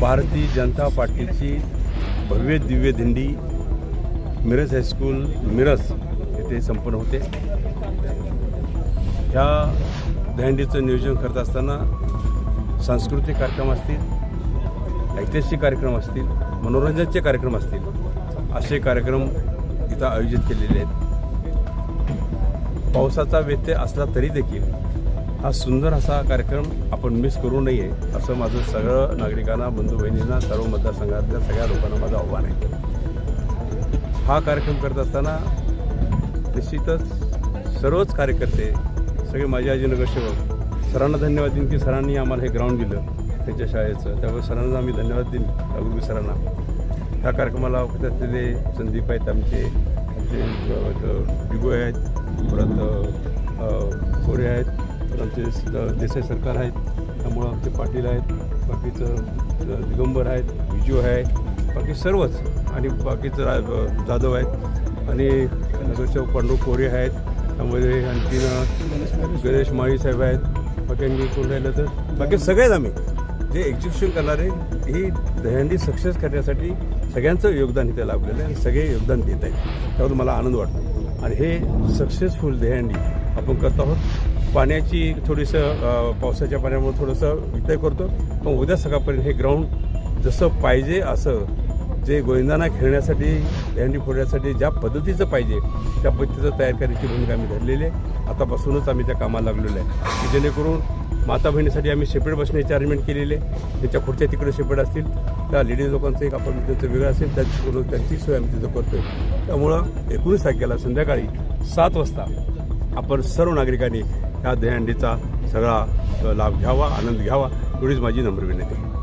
भारतीय जनता पार्टीची भव्य दिव्य दिंडी मिरज हायस्कूल मिरज येथे संपन्न होते. ह्या दहंडीचं नियोजन करत असताना सांस्कृतिक कार्यक्रम असतील ऐतिहासिक कार्यक्रम असतील मनोरंजनाचे कार्यक्रम असतील असे कार्यक्रम इथं आयोजित केलेले आहेत. पावसाचा व्यत्यय असला तरी देखील हा सुंदर असा कार्यक्रम आपण मिस करू नये असं माझं सगळं नागरिकांना बंधू बहिणींना सर्व मतदारसंघातल्या सगळ्या लोकांना माझं आव्हान आहे. हा कार्यक्रम करत असताना निश्चितच सर्वच कार्यकर्ते सगळे माझे आजी नगरसेवक सरांना धन्यवाद देईन की सरांनी आम्हाला हे ग्राउंड दिलं त्यांच्या शाळेचं. त्यामुळे सरांना आम्ही धन्यवाद देईन अगोदर सरांना. ह्या कार्यक्रमाला उपस्थित असलेले संदीप आहेत आमचे आमचे डिगो आहेत परत कोरे आहेत आमचे स- देसाई सरकार आहेत त्यामुळं आमचे पाटील आहेत बाकीचं दिगंबर आहेत विजू आहे बाकी सर्वच. आणि बाकीचं रा- जाधव आहेत. आणि नगरसेवक पांडू कोरे आहेत त्यामध्ये आणखीन गणेश माळी साहेब आहेत बाकी आणखी कोण राहिलं तर बाकी सगळेच आम्ही. जे एक्झिक्युशन करणारे ही दहीहंडी सक्सेस करण्यासाठी सगळ्यांचं योगदान इथे लाभलेलं आहे आणि सगळे योगदान देत आहेत. त्यावर मला आनंद वाटतो. आणि हे सक्सेसफुल दहंडी आपण करत आहोत. पाण्याची थोडीसं पावसाच्या पाण्यामुळे थोडंसं वितय करतो. पण उद्या सकाळपर्यंत हे ग्राउंड जसं पाहिजे असं जे गोविंदांना खेळण्यासाठी दहंडी फोडण्यासाठी ज्या पद्धतीचं पाहिजे त्या पद्धतीचं तयार करण्याची भूमिका आम्ही धरलेली आहे. आतापासूनच आम्ही त्या कामाला लागलेलो आहे. की जेणेकरून माता बहिणीसाठी आम्ही शेपेड बसण्याचे अरेंजमेंट केलेली आहे. त्यांच्या खुर्च्या तिकडे शेपेड असतील त्या लेडीज लोकांचं एक आपण त्यांचं वेगळं असेल त्यांची त्यांची सोय आम्ही तिथं करतोय. त्यामुळं एकोणीस तारखेला संध्याकाळी सात वाजता आपण सर्व नागरिकांनी या दहीहंडीचा सगळा लाभ घ्यावा आनंद घ्यावा एवढीच माझी नम्र विनंती. आहे